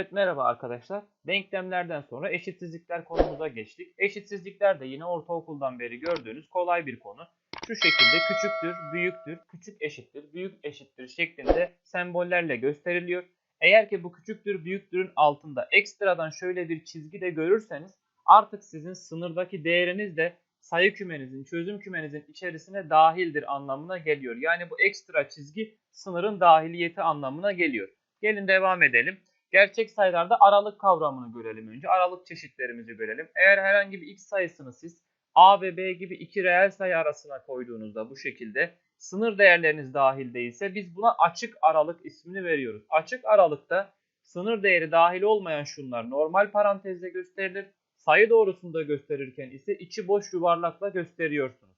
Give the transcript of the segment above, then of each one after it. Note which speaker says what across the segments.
Speaker 1: Evet merhaba arkadaşlar. Denklemlerden sonra eşitsizlikler konumuza geçtik. Eşitsizlikler de yine ortaokuldan beri gördüğünüz kolay bir konu. Şu şekilde küçüktür, büyüktür, küçük eşittir, büyük eşittir şeklinde sembollerle gösteriliyor. Eğer ki bu küçüktür, büyüktürün altında ekstradan şöyle bir çizgi de görürseniz artık sizin sınırdaki değeriniz de sayı kümenizin, çözüm kümenizin içerisine dahildir anlamına geliyor. Yani bu ekstra çizgi sınırın dahiliyeti anlamına geliyor. Gelin devam edelim. Gerçek sayılarda aralık kavramını görelim önce. Aralık çeşitlerimizi görelim. Eğer herhangi bir x sayısını siz a ve b gibi iki reel sayı arasına koyduğunuzda bu şekilde sınır değerleriniz dahil değilse biz buna açık aralık ismini veriyoruz. Açık aralıkta sınır değeri dahil olmayan şunlar normal parantezle gösterilir. Sayı doğrusunda gösterirken ise içi boş yuvarlakla gösteriyorsunuz.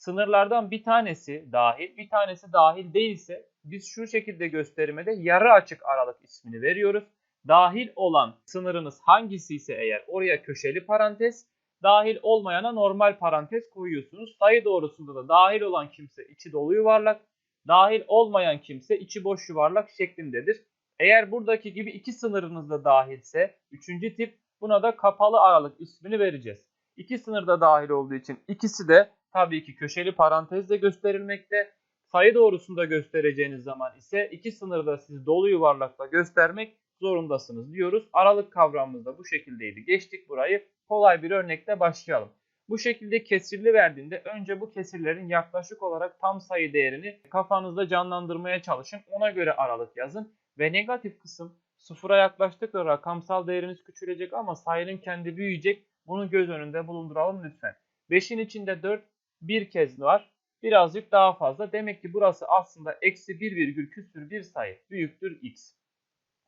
Speaker 1: Sınırlardan bir tanesi dahil, bir tanesi dahil değilse biz şu şekilde gösterimede yarı açık aralık ismini veriyoruz. Dahil olan sınırınız hangisi ise eğer oraya köşeli parantez, dahil olmayana normal parantez koyuyorsunuz. Sayı doğrusunda da dahil olan kimse içi dolu yuvarlak, dahil olmayan kimse içi boş yuvarlak şeklindedir. Eğer buradaki gibi iki sınırınız da dahilse üçüncü tip buna da kapalı aralık ismini vereceğiz. İki sınır da dahil olduğu için ikisi de tabii ki köşeli parantezle gösterilmekte. Sayı doğrusunda göstereceğiniz zaman ise iki sınırda siz dolu yuvarlakla göstermek zorundasınız diyoruz. Aralık kavramımız da bu şekildeydi. Geçtik burayı. Kolay bir örnekle başlayalım. Bu şekilde kesirli verdiğinde önce bu kesirlerin yaklaşık olarak tam sayı değerini kafanızda canlandırmaya çalışın. Ona göre aralık yazın. Ve negatif kısım sıfıra yaklaştıkça rakamsal değeriniz küçülecek ama sayının kendi büyüyecek. Bunu göz önünde bulunduralım lütfen. 5'in içinde 4 bir kez var. Birazcık daha fazla. Demek ki burası aslında eksi 1 virgül küsür bir sayı. Büyüktür x.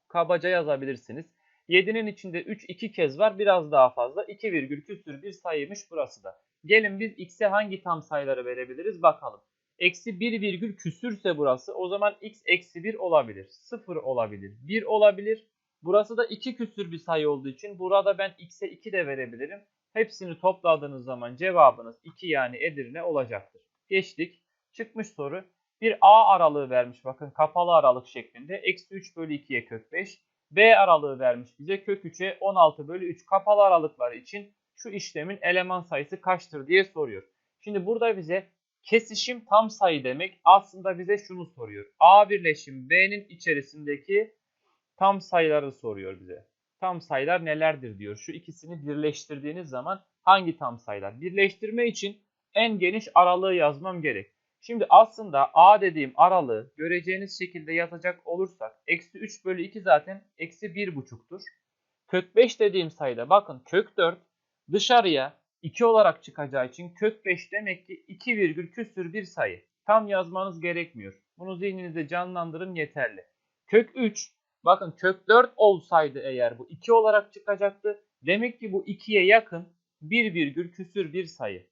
Speaker 1: Kabaca yazabilirsiniz. 7'nin içinde 3 iki kez var. Biraz daha fazla. 2 virgül küsür bir sayıymış burası da. Gelin biz x'e hangi tam sayıları verebiliriz bakalım. Eksi 1 virgül küsürse burası o zaman x eksi 1 olabilir. 0 olabilir. 1 olabilir. Burası da 2 küsür bir sayı olduğu için burada ben x'e 2 de verebilirim. Hepsini topladığınız zaman cevabınız 2 yani Edirne olacaktır. Geçtik. Çıkmış soru. Bir A aralığı vermiş bakın kapalı aralık şeklinde. Eksi 3 bölü 2'ye kök 5. B aralığı vermiş bize kök 3'e 16 bölü 3 kapalı aralıkları için şu işlemin eleman sayısı kaçtır diye soruyor. Şimdi burada bize kesişim tam sayı demek aslında bize şunu soruyor. A birleşim B'nin içerisindeki tam sayıları soruyor bize. Tam sayılar nelerdir diyor. Şu ikisini birleştirdiğiniz zaman hangi tam sayılar? Birleştirme için en geniş aralığı yazmam gerek. Şimdi aslında A dediğim aralığı göreceğiniz şekilde yazacak olursak eksi 3 bölü 2 zaten eksi 1,5'tur. Kök 5 dediğim sayıda bakın kök 4 dışarıya 2 olarak çıkacağı için kök 5 demek ki 2 virgül küsür bir sayı. Tam yazmanız gerekmiyor. Bunu zihninizde canlandırın yeterli. Kök 3 bakın kök 4 olsaydı eğer bu 2 olarak çıkacaktı. Demek ki bu 2'ye yakın 1 virgül küsür bir sayı.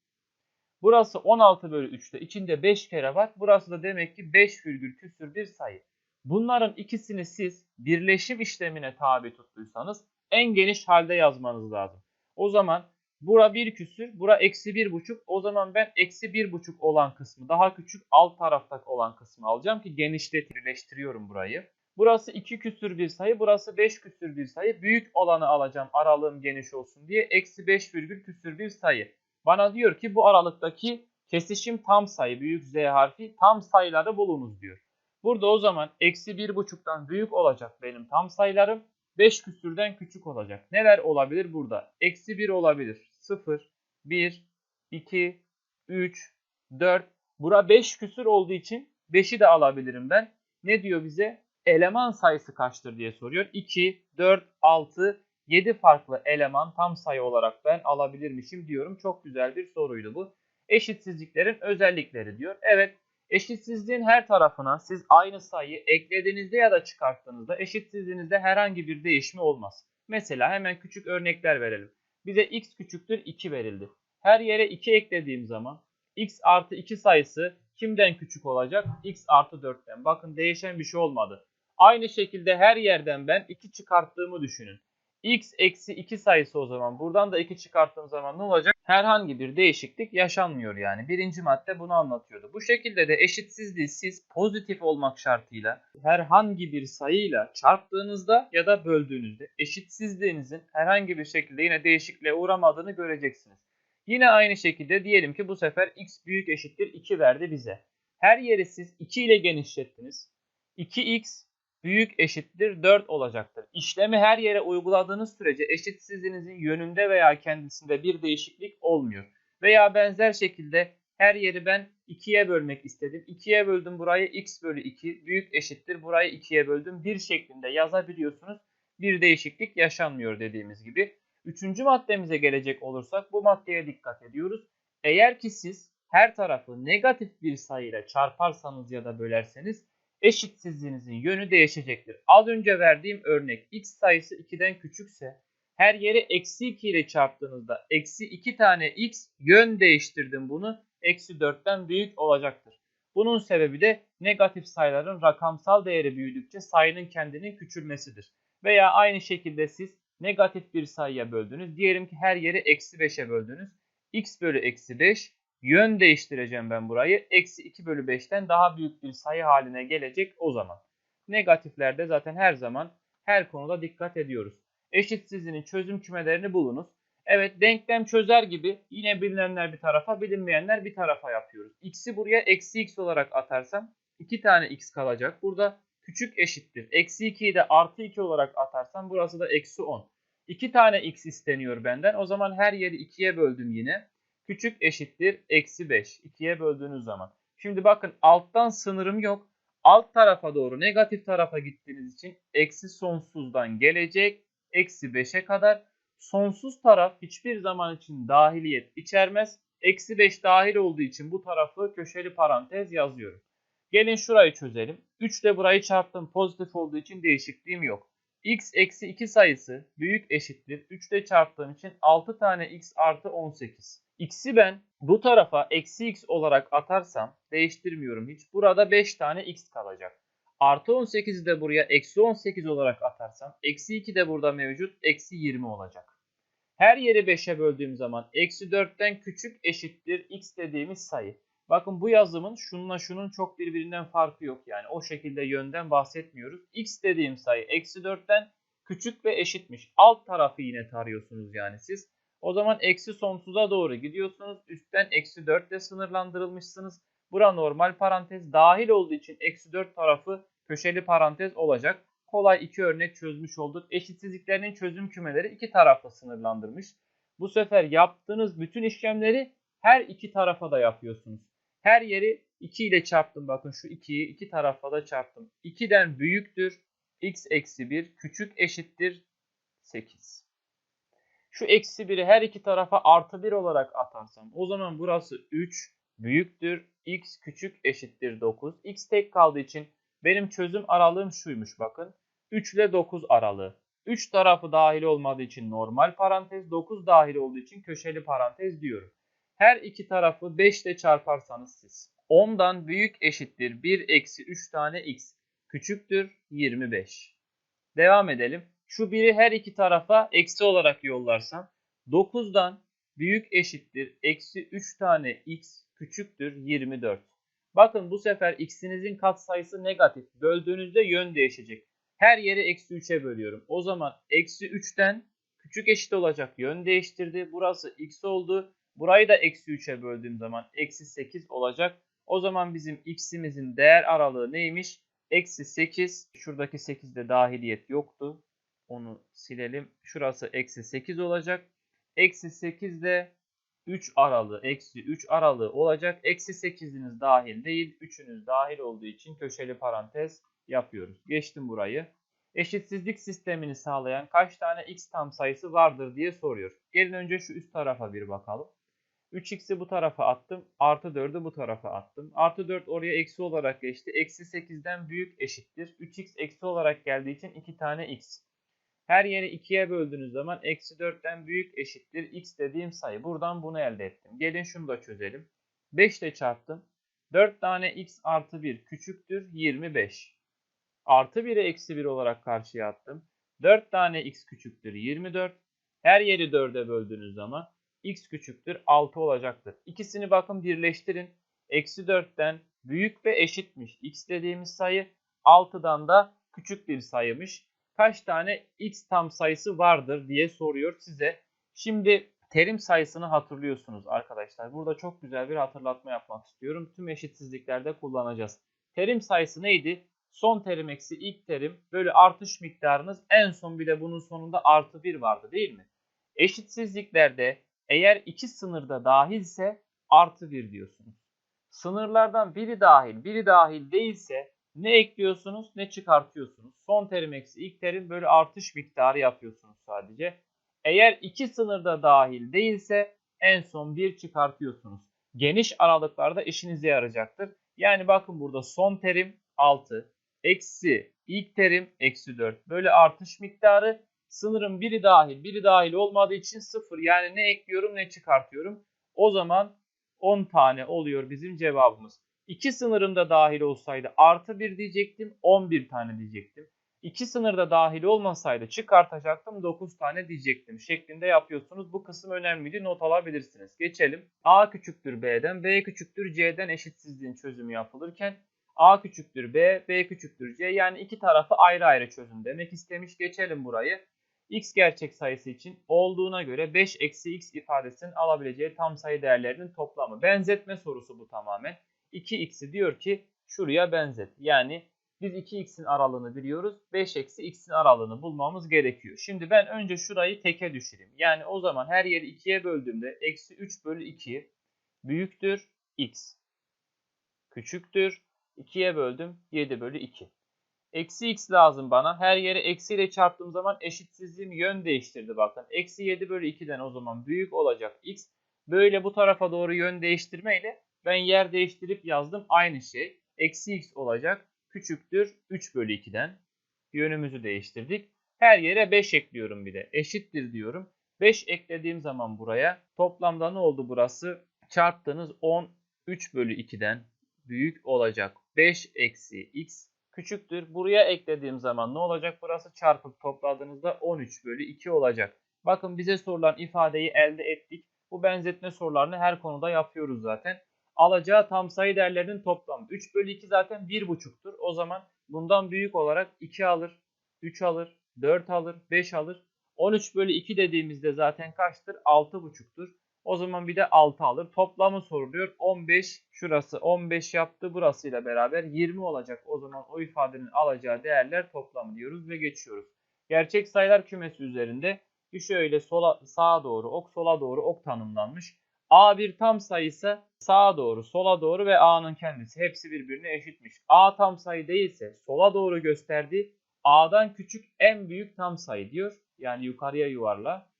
Speaker 1: Burası 16 bölü 3'te içinde 5 kere var. Burası da demek ki 5 virgül küsür bir sayı. Bunların ikisini siz birleşim işlemine tabi tuttuysanız en geniş halde yazmanız lazım. O zaman bura 1 küsür, bura eksi 1,5. O zaman ben eksi 1,5 olan kısmı daha küçük alt taraftaki olan kısmı alacağım ki genişlet birleştiriyorum burayı. Burası 2 küsür bir sayı, burası 5 küsür bir sayı. Büyük olanı alacağım aralığım geniş olsun diye. Eksi 5 virgül küsür bir sayı. Bana diyor ki bu aralıktaki kesişim tam sayı büyük Z harfi tam sayıları bulunuz diyor. Burada o zaman eksi 1,5'tan büyük olacak benim tam sayılarım. 5 küsürden küçük olacak. Neler olabilir burada? Eksi 1 olabilir. 0, 1, 2, 3, 4. Bura 5 küsür olduğu için 5'i de alabilirim ben. Ne diyor bize? Eleman sayısı kaçtır diye soruyor. 2, 4, 6, 7 farklı eleman tam sayı olarak ben alabilirmişim diyorum. Çok güzel bir soruydu bu. Eşitsizliklerin özellikleri diyor. Evet eşitsizliğin her tarafına siz aynı sayıyı eklediğinizde ya da çıkarttığınızda eşitsizliğinizde herhangi bir değişme olmaz. Mesela hemen küçük örnekler verelim. Bize x küçüktür 2 verildi. Her yere 2 eklediğim zaman x artı 2 sayısı kimden küçük olacak? x artı 4'ten. Bakın değişen bir şey olmadı. Aynı şekilde her yerden ben 2 çıkarttığımı düşünün x eksi 2 sayısı o zaman. Buradan da 2 çıkarttığım zaman ne olacak? herhangi bir değişiklik yaşanmıyor yani. Birinci madde bunu anlatıyordu. Bu şekilde de eşitsizliği siz pozitif olmak şartıyla herhangi bir sayıyla çarptığınızda ya da böldüğünüzde eşitsizliğinizin herhangi bir şekilde yine değişikliğe uğramadığını göreceksiniz. Yine aynı şekilde diyelim ki bu sefer x büyük eşittir 2 verdi bize. Her yeri siz 2 ile genişlettiniz. 2x büyük eşittir 4 olacaktır. İşlemi her yere uyguladığınız sürece eşitsizliğinizin yönünde veya kendisinde bir değişiklik olmuyor. Veya benzer şekilde her yeri ben 2'ye bölmek istedim. 2'ye böldüm burayı x bölü 2 büyük eşittir burayı 2'ye böldüm. Bir şeklinde yazabiliyorsunuz. Bir değişiklik yaşanmıyor dediğimiz gibi. Üçüncü maddemize gelecek olursak bu maddeye dikkat ediyoruz. Eğer ki siz her tarafı negatif bir sayıyla çarparsanız ya da bölerseniz eşitsizliğinizin yönü değişecektir. Az önce verdiğim örnek x sayısı 2'den küçükse her yeri eksi 2 ile çarptığınızda eksi 2 tane x yön değiştirdim bunu eksi 4'ten büyük olacaktır. Bunun sebebi de negatif sayıların rakamsal değeri büyüdükçe sayının kendinin küçülmesidir. Veya aynı şekilde siz negatif bir sayıya böldünüz. Diyelim ki her yeri eksi 5'e böldünüz. x bölü eksi 5 Yön değiştireceğim ben burayı. Eksi 2 bölü 5'ten daha büyük bir sayı haline gelecek o zaman. Negatiflerde zaten her zaman her konuda dikkat ediyoruz. Eşitsizliğin çözüm kümelerini bulunuz. Evet denklem çözer gibi yine bilinenler bir tarafa bilinmeyenler bir tarafa yapıyoruz. X'i buraya eksi x olarak atarsam 2 tane x kalacak. Burada küçük eşittir. Eksi 2'yi de artı 2 olarak atarsam burası da eksi 10. 2 tane x isteniyor benden. O zaman her yeri 2'ye böldüm yine küçük eşittir eksi 5. 2'ye böldüğünüz zaman. Şimdi bakın alttan sınırım yok. Alt tarafa doğru negatif tarafa gittiğiniz için eksi sonsuzdan gelecek. Eksi 5'e kadar. Sonsuz taraf hiçbir zaman için dahiliyet içermez. Eksi 5 dahil olduğu için bu tarafı köşeli parantez yazıyorum. Gelin şurayı çözelim. 3 ile burayı çarptım. Pozitif olduğu için değişikliğim yok. x eksi 2 sayısı büyük eşittir. 3 ile çarptığım için 6 tane x artı 18. X'i ben bu tarafa eksi x olarak atarsam değiştirmiyorum hiç. Burada 5 tane x kalacak. Artı 18'i de buraya eksi 18 olarak atarsam eksi 2 de burada mevcut eksi 20 olacak. Her yeri 5'e böldüğüm zaman eksi 4'ten küçük eşittir x dediğimiz sayı. Bakın bu yazımın şununla şunun çok birbirinden farkı yok yani. O şekilde yönden bahsetmiyoruz. x dediğim sayı eksi 4'ten küçük ve eşitmiş. Alt tarafı yine tarıyorsunuz yani siz. O zaman eksi sonsuza doğru gidiyorsunuz. Üstten eksi 4 ile sınırlandırılmışsınız. Bura normal parantez. Dahil olduğu için eksi 4 tarafı köşeli parantez olacak. Kolay iki örnek çözmüş olduk. Eşitsizliklerinin çözüm kümeleri iki tarafta sınırlandırmış. Bu sefer yaptığınız bütün işlemleri her iki tarafa da yapıyorsunuz. Her yeri 2 ile çarptım. Bakın şu 2'yi iki tarafa da çarptım. 2'den büyüktür. x eksi 1 küçük eşittir 8. Şu eksi 1'i her iki tarafa artı 1 olarak atarsam o zaman burası 3 büyüktür. x küçük eşittir 9. x tek kaldığı için benim çözüm aralığım şuymuş bakın. 3 ile 9 aralığı. 3 tarafı dahil olmadığı için normal parantez, 9 dahil olduğu için köşeli parantez diyorum. Her iki tarafı 5 ile çarparsanız siz. 10'dan büyük eşittir 1 eksi 3 tane x küçüktür 25. Devam edelim. Şu biri her iki tarafa eksi olarak yollarsam 9'dan büyük eşittir eksi 3 tane x küçüktür 24. Bakın bu sefer x'inizin katsayısı negatif. Böldüğünüzde yön değişecek. Her yeri eksi 3'e bölüyorum. O zaman eksi 3'ten küçük eşit olacak yön değiştirdi. Burası x oldu. Burayı da eksi 3'e böldüğüm zaman eksi 8 olacak. O zaman bizim x'imizin değer aralığı neymiş? Eksi 8. Şuradaki 8'de dahiliyet yoktu. Onu silelim. Şurası eksi 8 olacak. Eksi 8 de 3 aralığı, eksi 3 aralığı olacak. Eksi 8'iniz dahil değil. 3'ünüz dahil olduğu için köşeli parantez yapıyoruz. Geçtim burayı. Eşitsizlik sistemini sağlayan kaç tane x tam sayısı vardır diye soruyor. Gelin önce şu üst tarafa bir bakalım. 3x'i bu tarafa attım. Artı 4'ü bu tarafa attım. Artı 4 oraya eksi olarak geçti. Eksi 8'den büyük eşittir. 3x eksi olarak geldiği için 2 tane x. Her yeri 2'ye böldüğünüz zaman eksi 4'ten büyük eşittir x dediğim sayı. Buradan bunu elde ettim. Gelin şunu da çözelim. 5 ile çarptım. 4 tane x artı 1 küçüktür 25. Artı 1'i eksi 1 olarak karşıya attım. 4 tane x küçüktür 24. Her yeri 4'e böldüğünüz zaman x küçüktür 6 olacaktır. İkisini bakın birleştirin. Eksi 4'ten büyük ve eşitmiş. x dediğimiz sayı 6'dan da küçük bir sayımış. Kaç tane x tam sayısı vardır diye soruyor size. Şimdi terim sayısını hatırlıyorsunuz arkadaşlar. Burada çok güzel bir hatırlatma yapmak istiyorum. Tüm eşitsizliklerde kullanacağız. Terim sayısı neydi? Son terim eksi ilk terim bölü artış miktarınız en son bir de bunun sonunda artı 1 vardı değil mi? Eşitsizliklerde eğer iki sınırda dahilse artı 1 diyorsunuz. Sınırlardan biri dahil biri dahil değilse ne ekliyorsunuz ne çıkartıyorsunuz. Son terim eksi ilk terim bölü artış miktarı yapıyorsunuz sadece. Eğer iki sınırda dahil değilse en son bir çıkartıyorsunuz. Geniş aralıklarda işinize yarayacaktır. Yani bakın burada son terim 6 eksi ilk terim eksi 4 böyle artış miktarı sınırın biri dahil biri dahil olmadığı için 0 yani ne ekliyorum ne çıkartıyorum. O zaman 10 tane oluyor bizim cevabımız. İki sınırında dahil olsaydı artı 1 diyecektim 11 tane diyecektim. İki sınırda dahil olmasaydı çıkartacaktım 9 tane diyecektim şeklinde yapıyorsunuz. Bu kısım önemliydi not alabilirsiniz. Geçelim. A küçüktür B'den B küçüktür C'den eşitsizliğin çözümü yapılırken A küçüktür B, B küçüktür C yani iki tarafı ayrı ayrı çözün demek istemiş. Geçelim burayı. X gerçek sayısı için olduğuna göre 5 eksi x ifadesinin alabileceği tam sayı değerlerinin toplamı. Benzetme sorusu bu tamamen. 2x'i diyor ki şuraya benzet. Yani biz 2x'in aralığını biliyoruz. 5 eksi x'in aralığını bulmamız gerekiyor. Şimdi ben önce şurayı teke düşüreyim. Yani o zaman her yeri 2'ye böldüğümde eksi 3 bölü 2 büyüktür x. Küçüktür. 2'ye böldüm 7 bölü 2. Eksi x lazım bana. Her yeri eksiyle çarptığım zaman eşitsizliğim yön değiştirdi bakın. Eksi 7 bölü 2'den o zaman büyük olacak x. Böyle bu tarafa doğru yön değiştirmeyle ben yer değiştirip yazdım aynı şey. Eksi x olacak. Küçüktür 3 bölü 2'den. Yönümüzü değiştirdik. Her yere 5 ekliyorum bir de. Eşittir diyorum. 5 eklediğim zaman buraya toplamda ne oldu burası? Çarptığınız 10 3 bölü 2'den büyük olacak. 5 eksi x küçüktür. Buraya eklediğim zaman ne olacak? Burası çarpıp topladığınızda 13 bölü 2 olacak. Bakın bize sorulan ifadeyi elde ettik. Bu benzetme sorularını her konuda yapıyoruz zaten. Alacağı tam sayı değerlerinin toplamı. 3 bölü 2 zaten 1,5'tur. O zaman bundan büyük olarak 2 alır, 3 alır, 4 alır, 5 alır. 13 bölü 2 dediğimizde zaten kaçtır? 6,5'tur. O zaman bir de 6 alır. Toplamı soruluyor. 15 şurası 15 yaptı. Burasıyla beraber 20 olacak. O zaman o ifadenin alacağı değerler toplamı diyoruz ve geçiyoruz. Gerçek sayılar kümesi üzerinde şöyle sola, sağa doğru ok sola doğru ok tanımlanmış. A bir tam sayısı sağa doğru sola doğru ve A'nın kendisi hepsi birbirine eşitmiş. A tam sayı değilse sola doğru gösterdi. A'dan küçük en büyük tam sayı diyor. Yani yukarıya yuvarla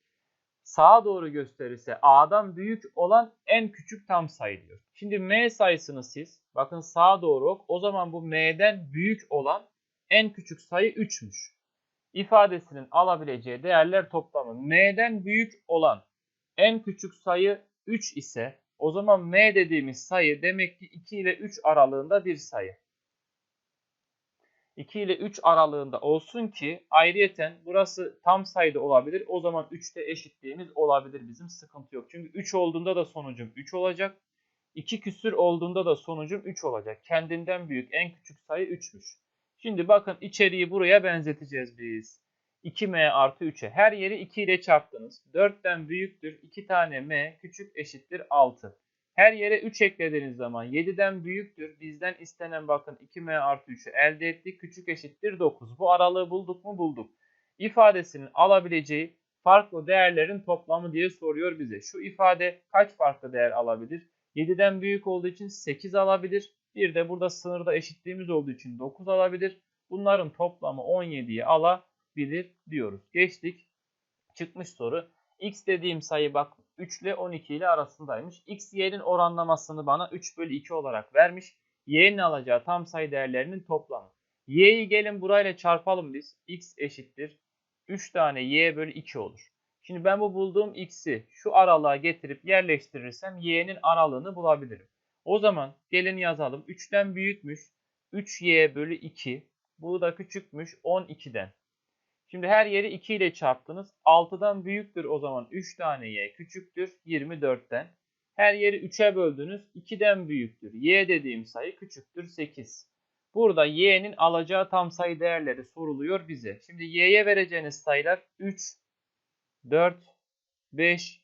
Speaker 1: sağa doğru gösterirse A'dan büyük olan en küçük tam sayı diyor. Şimdi M sayısını siz bakın sağa doğru ok. O zaman bu M'den büyük olan en küçük sayı 3'müş. İfadesinin alabileceği değerler toplamı M'den büyük olan en küçük sayı 3 ise o zaman M dediğimiz sayı demek ki 2 ile 3 aralığında bir sayı. 2 ile 3 aralığında olsun ki ayrıyeten burası tam sayıda olabilir. O zaman 3'te eşitliğimiz olabilir bizim sıkıntı yok. Çünkü 3 olduğunda da sonucum 3 olacak. 2 küsür olduğunda da sonucum 3 olacak. Kendinden büyük en küçük sayı 3'müş. Şimdi bakın içeriği buraya benzeteceğiz biz. 2m artı 3'e. Her yeri 2 ile çarptınız. 4'ten büyüktür. 2 tane m küçük eşittir 6. Her yere 3 eklediğiniz zaman 7'den büyüktür. Bizden istenen bakın 2m artı 3'ü elde ettik. Küçük eşittir 9. Bu aralığı bulduk mu? Bulduk. İfadesinin alabileceği farklı değerlerin toplamı diye soruyor bize. Şu ifade kaç farklı değer alabilir? 7'den büyük olduğu için 8 alabilir. Bir de burada sınırda eşitliğimiz olduğu için 9 alabilir. Bunların toplamı 17'yi alabilir diyoruz. Geçtik. Çıkmış soru. X dediğim sayı bak 3 ile 12 ile arasındaymış. X, Y'nin oranlamasını bana 3 bölü 2 olarak vermiş. Y'nin alacağı tam sayı değerlerinin toplamı. Y'yi gelin burayla çarpalım biz. X eşittir. 3 tane Y bölü 2 olur. Şimdi ben bu bulduğum X'i şu aralığa getirip yerleştirirsem Y'nin aralığını bulabilirim. O zaman gelin yazalım. 3'ten büyükmüş. 3Y bölü 2. Bu da küçükmüş 12'den. Şimdi her yeri 2 ile çarptınız. 6'dan büyüktür o zaman 3 tane y küçüktür 24'ten. Her yeri 3'e böldünüz. 2'den büyüktür. y dediğim sayı küçüktür 8. Burada y'nin alacağı tam sayı değerleri soruluyor bize. Şimdi y'ye vereceğiniz sayılar 3, 4, 5,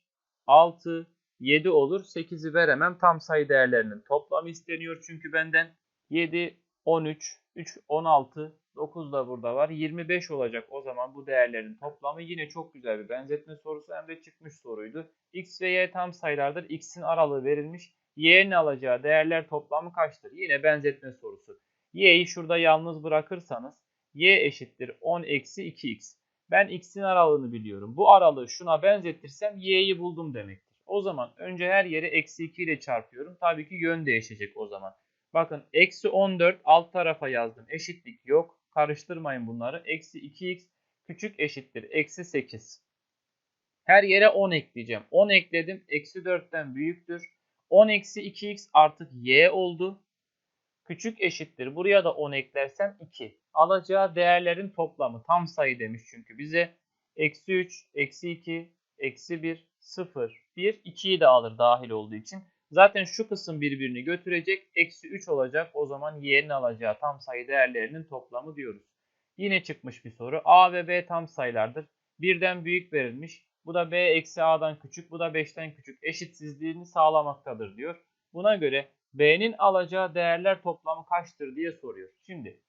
Speaker 1: 6, 7 olur. 8'i veremem. Tam sayı değerlerinin toplamı isteniyor çünkü benden. 7, 13, 3, 16, 9 da burada var. 25 olacak o zaman bu değerlerin toplamı. Yine çok güzel bir benzetme sorusu hem de çıkmış soruydu. X ve Y tam sayılardır. X'in aralığı verilmiş. Y'nin alacağı değerler toplamı kaçtır? Yine benzetme sorusu. Y'yi şurada yalnız bırakırsanız Y eşittir 10 eksi 2X. Ben X'in aralığını biliyorum. Bu aralığı şuna benzetirsem Y'yi buldum demektir. O zaman önce her yeri eksi 2 ile çarpıyorum. Tabii ki yön değişecek o zaman. Bakın eksi 14 alt tarafa yazdım. Eşitlik yok. Karıştırmayın bunları. Eksi 2x küçük eşittir. Eksi 8. Her yere 10 ekleyeceğim. 10 ekledim. Eksi 4'ten büyüktür. 10 eksi 2x artık y oldu. Küçük eşittir. Buraya da 10 eklersem 2. Alacağı değerlerin toplamı. Tam sayı demiş çünkü bize. Eksi 3, eksi 2, eksi 1, 0, 1, 2'yi de alır dahil olduğu için. Zaten şu kısım birbirini götürecek. Eksi 3 olacak. O zaman y'nin alacağı tam sayı değerlerinin toplamı diyoruz. Yine çıkmış bir soru. A ve B tam sayılardır. Birden büyük verilmiş. Bu da B eksi A'dan küçük. Bu da 5'ten küçük. Eşitsizliğini sağlamaktadır diyor. Buna göre B'nin alacağı değerler toplamı kaçtır diye soruyor. Şimdi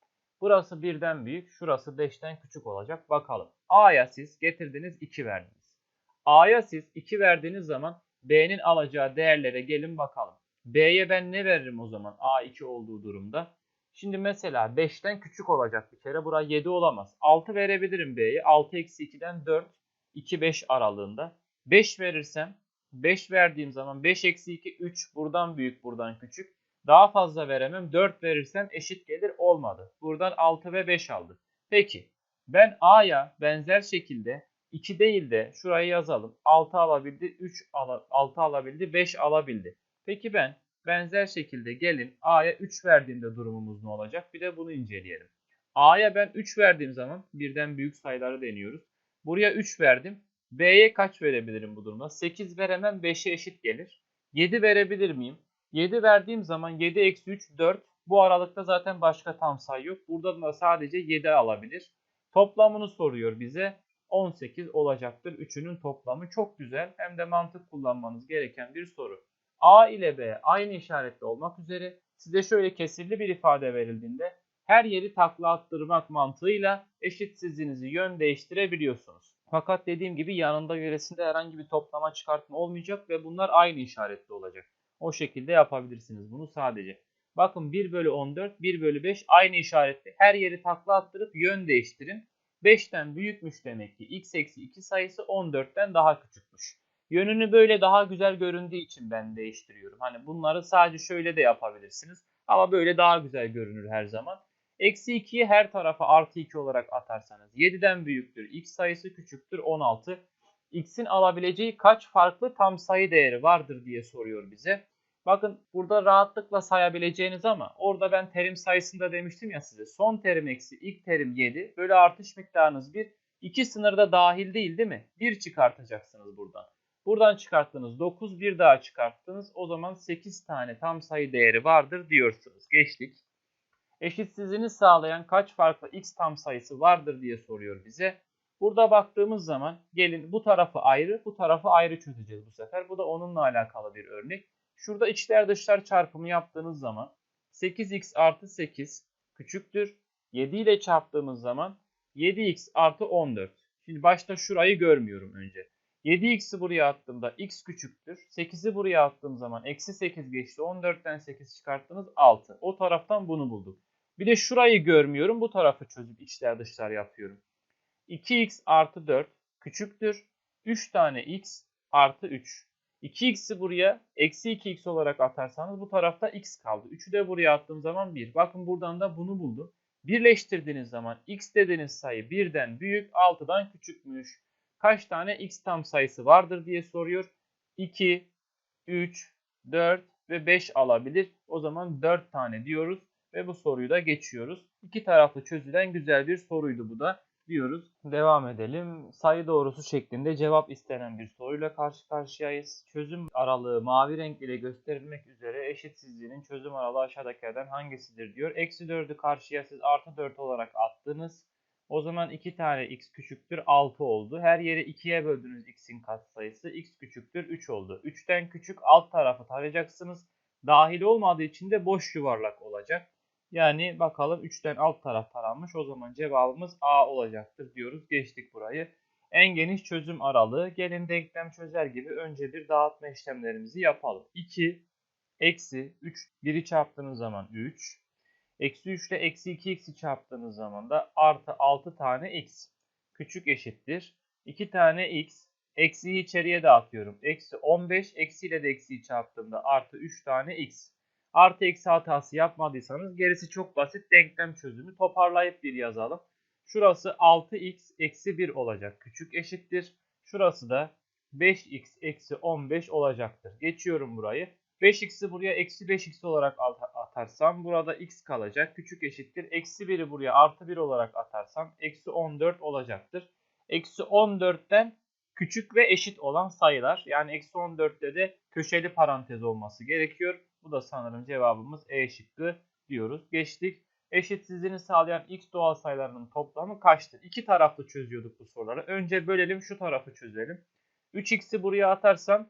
Speaker 1: burası birden büyük. Şurası 5'ten küçük olacak. Bakalım. A'ya siz getirdiniz 2 verdiniz. A'ya siz 2 verdiğiniz zaman B'nin alacağı değerlere gelin bakalım. B'ye ben ne veririm o zaman A2 olduğu durumda? Şimdi mesela 5'ten küçük olacak bir kere. Bura 7 olamaz. 6 verebilirim B'ye. 6 eksi 2'den 4, 2, 5 aralığında. 5 verirsem 5 verdiğim zaman 5 eksi 2, 3 buradan büyük buradan küçük. Daha fazla veremem. 4 verirsem eşit gelir olmadı. Buradan 6 ve 5 aldı. Peki ben A'ya benzer şekilde 2 değil de şurayı yazalım. 6 alabildi, 3 ala, 6 alabildi, 5 alabildi. Peki ben benzer şekilde gelin A'ya 3 verdiğimde durumumuz ne olacak? Bir de bunu inceleyelim. A'ya ben 3 verdiğim zaman birden büyük sayıları deniyoruz. Buraya 3 verdim. B'ye kaç verebilirim bu durumda? 8 veremem 5'e eşit gelir. 7 verebilir miyim? 7 verdiğim zaman 7 eksi 3 4. Bu aralıkta zaten başka tam sayı yok. Burada da sadece 7 alabilir. Toplamını soruyor bize. 18 olacaktır. Üçünün toplamı çok güzel. Hem de mantık kullanmanız gereken bir soru. A ile B aynı işaretli olmak üzere size şöyle kesirli bir ifade verildiğinde her yeri takla attırmak mantığıyla eşitsizliğinizi yön değiştirebiliyorsunuz. Fakat dediğim gibi yanında yöresinde herhangi bir toplama çıkartma olmayacak ve bunlar aynı işaretli olacak. O şekilde yapabilirsiniz bunu sadece. Bakın 1 bölü 14, 1 bölü 5 aynı işaretli. Her yeri takla attırıp yön değiştirin. 5'ten büyükmüş demek ki x eksi 2 sayısı 14'ten daha küçükmüş. Yönünü böyle daha güzel göründüğü için ben değiştiriyorum. Hani bunları sadece şöyle de yapabilirsiniz. Ama böyle daha güzel görünür her zaman. Eksi 2'yi her tarafa artı 2 olarak atarsanız 7'den büyüktür. x sayısı küçüktür 16. x'in alabileceği kaç farklı tam sayı değeri vardır diye soruyor bize. Bakın burada rahatlıkla sayabileceğiniz ama orada ben terim sayısında demiştim ya size. Son terim eksi ilk terim 7. Böyle artış miktarınız 1. 2 sınırda dahil değil değil mi? 1 çıkartacaksınız buradan. Buradan çıkarttınız 9 bir daha çıkarttınız. O zaman 8 tane tam sayı değeri vardır diyorsunuz. Geçtik. Eşitsizliğini sağlayan kaç farklı x tam sayısı vardır diye soruyor bize. Burada baktığımız zaman gelin bu tarafı ayrı, bu tarafı ayrı çözeceğiz bu sefer. Bu da onunla alakalı bir örnek. Şurada içler dışlar çarpımı yaptığınız zaman 8x artı 8 küçüktür. 7 ile çarptığımız zaman 7x artı 14. Şimdi başta şurayı görmüyorum önce. 7x'i buraya attığımda x küçüktür. 8'i buraya attığım zaman eksi 8 geçti. 14'ten 8 çıkarttınız 6. O taraftan bunu bulduk. Bir de şurayı görmüyorum. Bu tarafı çözüp içler dışlar yapıyorum. 2x artı 4 küçüktür. 3 tane x artı 3. 2x'i buraya eksi 2x olarak atarsanız bu tarafta x kaldı. 3'ü de buraya attığım zaman 1. Bakın buradan da bunu buldum. Birleştirdiğiniz zaman x dediğiniz sayı 1'den büyük 6'dan küçükmüş. Kaç tane x tam sayısı vardır diye soruyor. 2, 3, 4 ve 5 alabilir. O zaman 4 tane diyoruz ve bu soruyu da geçiyoruz. İki taraflı çözülen güzel bir soruydu bu da. Diyoruz. Devam edelim. Sayı doğrusu şeklinde cevap istenen bir soruyla karşı karşıyayız. Çözüm aralığı mavi renk ile gösterilmek üzere eşitsizliğinin çözüm aralığı aşağıdakilerden hangisidir diyor. Eksi 4'ü karşıya siz artı 4 olarak attınız. O zaman 2 tane x küçüktür 6 oldu. Her yeri 2'ye böldünüz x'in katsayısı. x küçüktür 3 oldu. 3'ten küçük alt tarafı tarayacaksınız. Dahil olmadığı için de boş yuvarlak olacak. Yani bakalım 3'ten alt taraf taranmış. O zaman cevabımız A olacaktır diyoruz. Geçtik burayı. En geniş çözüm aralığı. Gelin denklem çözer gibi önce bir dağıtma işlemlerimizi yapalım. 2 eksi 3 1'i çarptığınız zaman 3. Eksi 3 ile eksi 2x'i çarptığınız zaman da artı 6 tane x. Küçük eşittir. 2 tane x. Eksiyi içeriye dağıtıyorum. Eksi 15. Eksiyle de eksiyi çarptığımda artı 3 tane x. Artı eksi hatası yapmadıysanız gerisi çok basit denklem çözümü. Toparlayıp bir yazalım. Şurası 6x eksi 1 olacak. Küçük eşittir. Şurası da 5x eksi 15 olacaktır. Geçiyorum burayı. 5x'i buraya eksi 5x olarak atarsam burada x kalacak. Küçük eşittir. Eksi 1'i buraya artı 1 olarak atarsam eksi 14 olacaktır. Eksi 14'ten küçük ve eşit olan sayılar. Yani eksi 14'te de köşeli parantez olması gerekiyor. Bu da sanırım cevabımız E şıkkı diyoruz. Geçtik. Eşitsizliğini sağlayan x doğal sayılarının toplamı kaçtır? İki taraflı çözüyorduk bu soruları. Önce bölelim şu tarafı çözelim. 3x'i buraya atarsam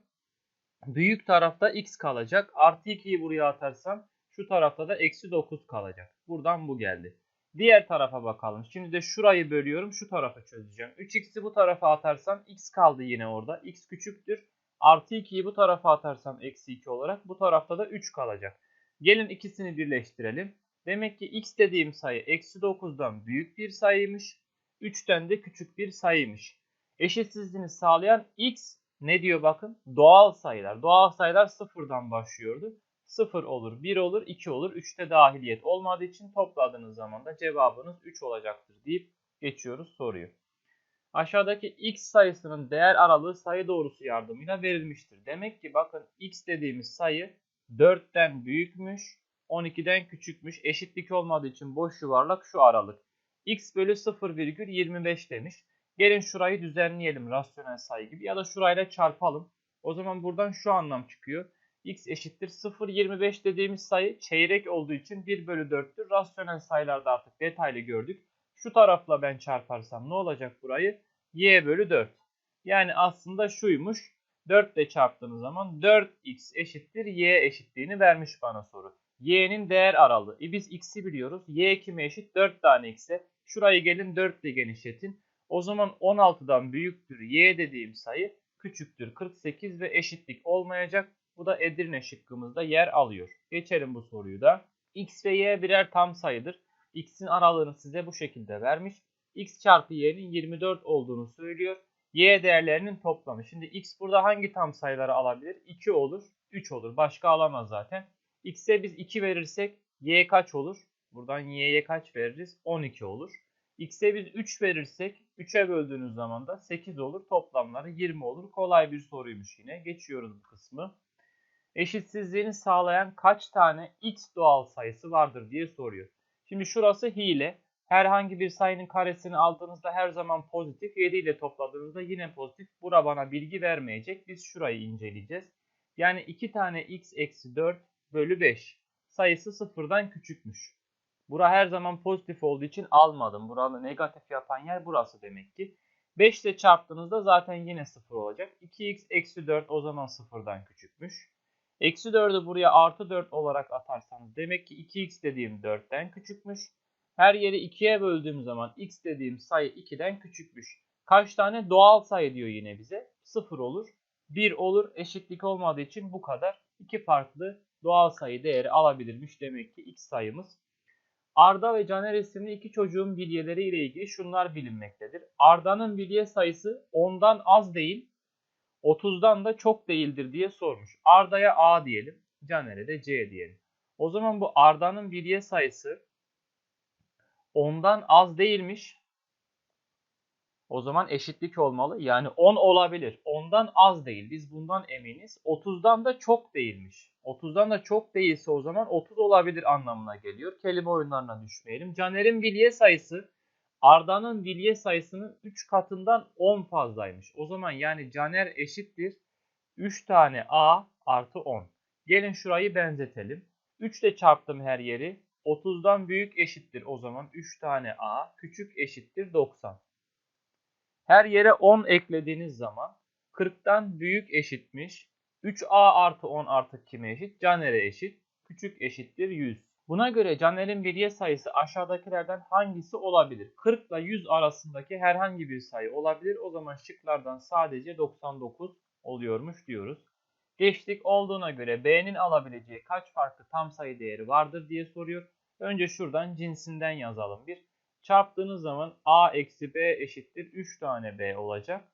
Speaker 1: büyük tarafta x kalacak. Artı 2'yi buraya atarsam şu tarafta da eksi 9 kalacak. Buradan bu geldi. Diğer tarafa bakalım. Şimdi de şurayı bölüyorum. Şu tarafa çözeceğim. 3x'i bu tarafa atarsam x kaldı yine orada. x küçüktür. Artı 2'yi bu tarafa atarsam eksi 2 olarak bu tarafta da 3 kalacak. Gelin ikisini birleştirelim. Demek ki x dediğim sayı eksi 9'dan büyük bir sayıymış. 3'ten de küçük bir sayıymış. Eşitsizliğini sağlayan x ne diyor bakın? Doğal sayılar. Doğal sayılar sıfırdan başlıyordu. 0 olur, 1 olur, 2 olur. 3'te dahiliyet olmadığı için topladığınız zaman da cevabınız 3 olacaktır deyip geçiyoruz soruyu. Aşağıdaki x sayısının değer aralığı sayı doğrusu yardımıyla verilmiştir. Demek ki bakın x dediğimiz sayı 4'ten büyükmüş, 12'den küçükmüş. Eşitlik olmadığı için boş yuvarlak şu aralık. x bölü 0,25 demiş. Gelin şurayı düzenleyelim rasyonel sayı gibi ya da şurayla çarpalım. O zaman buradan şu anlam çıkıyor. x eşittir 0,25 dediğimiz sayı çeyrek olduğu için 1 bölü 4'tür. Rasyonel sayılarda artık detaylı gördük. Şu tarafla ben çarparsam ne olacak burayı? y bölü 4. Yani aslında şuymuş. 4 ile çarptığınız zaman 4x eşittir y eşitliğini vermiş bana soru. y'nin değer aralığı. E biz x'i biliyoruz. y kime eşit? 4 tane x'e. Şurayı gelin 4 ile genişletin. O zaman 16'dan büyüktür y dediğim sayı küçüktür 48 ve eşitlik olmayacak. Bu da Edirne şıkkımızda yer alıyor. Geçelim bu soruyu da. x ve y birer tam sayıdır. X'in aralığını size bu şekilde vermiş. x çarpı y'nin 24 olduğunu söylüyor. y değerlerinin toplamı. Şimdi x burada hangi tam sayıları alabilir? 2 olur, 3 olur. Başka alamaz zaten. x'e biz 2 verirsek y kaç olur? Buradan y'ye kaç veririz? 12 olur. X'e biz 3 verirsek 3'e böldüğünüz zaman da 8 olur. Toplamları 20 olur. Kolay bir soruymuş yine. Geçiyoruz bu kısmı. Eşitsizliğini sağlayan kaç tane x doğal sayısı vardır diye soruyor. Şimdi şurası hile. Herhangi bir sayının karesini aldığınızda her zaman pozitif. 7 ile topladığınızda yine pozitif. Bura bana bilgi vermeyecek. Biz şurayı inceleyeceğiz. Yani 2 tane x eksi 4 bölü 5 sayısı sıfırdan küçükmüş. Bura her zaman pozitif olduğu için almadım. Buranı negatif yapan yer burası demek ki. 5 ile çarptığınızda zaten yine 0 olacak. 2x eksi 4 o zaman 0'dan küçükmüş. Eksi 4'ü buraya artı 4 olarak atarsanız demek ki 2x dediğim 4'ten küçükmüş. Her yeri 2'ye böldüğüm zaman x dediğim sayı 2'den küçükmüş. Kaç tane doğal sayı diyor yine bize? 0 olur, 1 olur. Eşitlik olmadığı için bu kadar. İki farklı doğal sayı değeri alabilirmiş demek ki x sayımız. Arda ve Caner isimli iki çocuğun bilyeleri ile ilgili şunlar bilinmektedir. Arda'nın bilye sayısı 10'dan az değil, 30'dan da çok değildir diye sormuş. Arda'ya A diyelim, Caner'e de C diyelim. O zaman bu Arda'nın bilye sayısı 10'dan az değilmiş. O zaman eşitlik olmalı. Yani 10 olabilir. 10'dan az değil. Biz bundan eminiz. 30'dan da çok değilmiş. 30'dan da çok değilse o zaman 30 olabilir anlamına geliyor. Kelime oyunlarına düşmeyelim. Caner'in bilye sayısı Arda'nın bilye sayısının 3 katından 10 fazlaymış. O zaman yani Caner eşittir 3 tane A artı 10. Gelin şurayı benzetelim. 3 ile çarptım her yeri. 30'dan büyük eşittir o zaman 3 tane A küçük eşittir 90. Her yere 10 eklediğiniz zaman 40'tan büyük eşitmiş. 3A artı 10 artık kime eşit? Caner'e eşit. Küçük eşittir 100. Buna göre Caner'in bilye sayısı aşağıdakilerden hangisi olabilir? 40 ile 100 arasındaki herhangi bir sayı olabilir. O zaman şıklardan sadece 99 oluyormuş diyoruz. Geçtik olduğuna göre B'nin alabileceği kaç farklı tam sayı değeri vardır diye soruyor. Önce şuradan cinsinden yazalım bir. Çarptığınız zaman A eksi B eşittir 3 tane B olacak.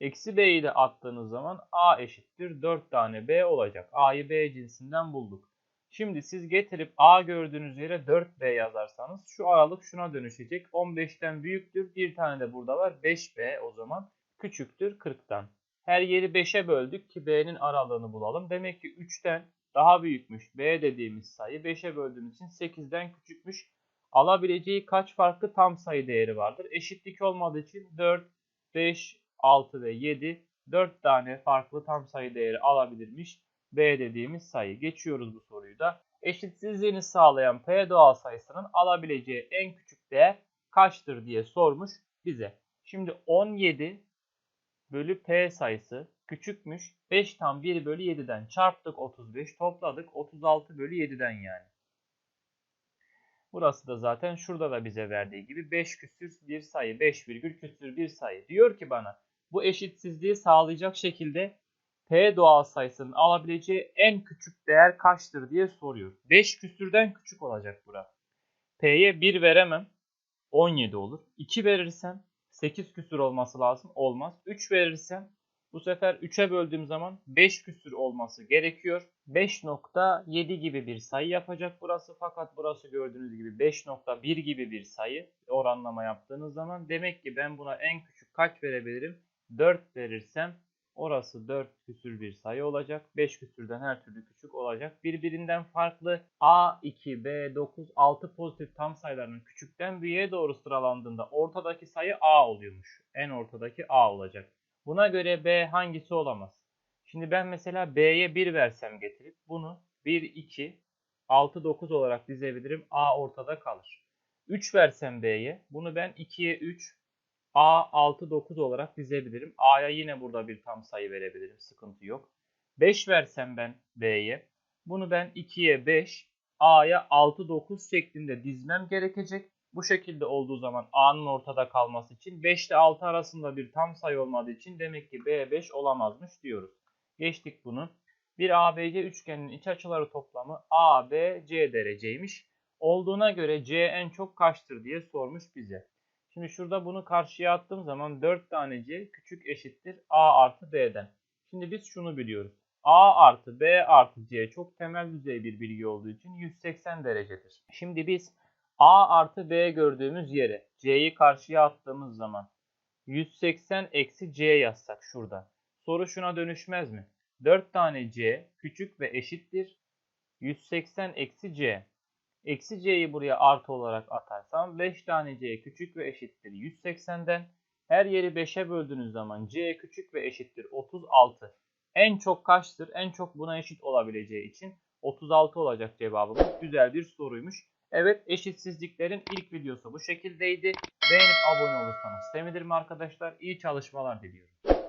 Speaker 1: Eksi B'yi de attığınız zaman A eşittir 4 tane B olacak. A'yı B cinsinden bulduk. Şimdi siz getirip A gördüğünüz yere 4B yazarsanız şu aralık şuna dönüşecek. 15'ten büyüktür. Bir tane de burada var. 5B o zaman küçüktür 40'tan. Her yeri 5'e böldük ki B'nin aralığını bulalım. Demek ki 3'ten daha büyükmüş. B dediğimiz sayı 5'e böldüğümüz için 8'den küçükmüş. Alabileceği kaç farklı tam sayı değeri vardır? Eşitlik olmadığı için 4, 5, 6 ve 7 4 tane farklı tam sayı değeri alabilirmiş. B dediğimiz sayı. Geçiyoruz bu soruyu da. Eşitsizliğini sağlayan P doğal sayısının alabileceği en küçük değer kaçtır diye sormuş bize. Şimdi 17 bölü P sayısı küçükmüş. 5 tam 1 bölü 7'den çarptık 35 topladık 36 bölü 7'den yani. Burası da zaten şurada da bize verdiği gibi 5 küsür bir sayı 5 virgül küsür bir sayı. Diyor ki bana bu eşitsizliği sağlayacak şekilde P doğal sayısının alabileceği en küçük değer kaçtır diye soruyor. 5 küsürden küçük olacak bura. P'ye 1 veremem. 17 olur. 2 verirsem 8 küsür olması lazım. Olmaz. 3 verirsem bu sefer 3'e böldüğüm zaman 5 küsür olması gerekiyor. 5.7 gibi bir sayı yapacak burası. Fakat burası gördüğünüz gibi 5.1 gibi bir sayı oranlama yaptığınız zaman. Demek ki ben buna en küçük kaç verebilirim? 4 verirsem orası 4 küsür bir sayı olacak. 5 küsürden her türlü küçük olacak. Birbirinden farklı A2, B9, 6 pozitif tam sayılarının küçükten büyüğe doğru sıralandığında ortadaki sayı A oluyormuş. En ortadaki A olacak. Buna göre B hangisi olamaz? Şimdi ben mesela B'ye 1 versem getirip bunu 1, 2, 6, 9 olarak dizebilirim. A ortada kalır. 3 versem B'ye bunu ben 2'ye 3, A 6, 9 olarak dizebilirim. A'ya yine burada bir tam sayı verebilirim. Sıkıntı yok. 5 versem ben B'ye bunu ben 2'ye 5, A'ya 6, 9 şeklinde dizmem gerekecek. Bu şekilde olduğu zaman A'nın ortada kalması için 5 ile 6 arasında bir tam sayı olmadığı için demek ki B 5 olamazmış diyoruz. Geçtik bunu. Bir ABC üçgeninin iç açıları toplamı ABC dereceymiş. Olduğuna göre C en çok kaçtır diye sormuş bize. Şimdi şurada bunu karşıya attığım zaman 4 tane C küçük eşittir A artı B'den. Şimdi biz şunu biliyoruz. A artı B artı C çok temel düzey bir bilgi olduğu için 180 derecedir. Şimdi biz A artı B gördüğümüz yere C'yi karşıya attığımız zaman 180 eksi C yazsak şurada. Soru şuna dönüşmez mi? 4 tane C küçük ve eşittir. 180 eksi C. Eksi C'yi buraya artı olarak atarsam 5 tane C küçük ve eşittir 180'den. Her yeri 5'e böldüğünüz zaman C küçük ve eşittir 36. En çok kaçtır? En çok buna eşit olabileceği için 36 olacak cevabımız. Güzel bir soruymuş. Evet eşitsizliklerin ilk videosu bu şekildeydi. Beğenip abone olursanız sevinirim arkadaşlar. İyi çalışmalar diliyorum.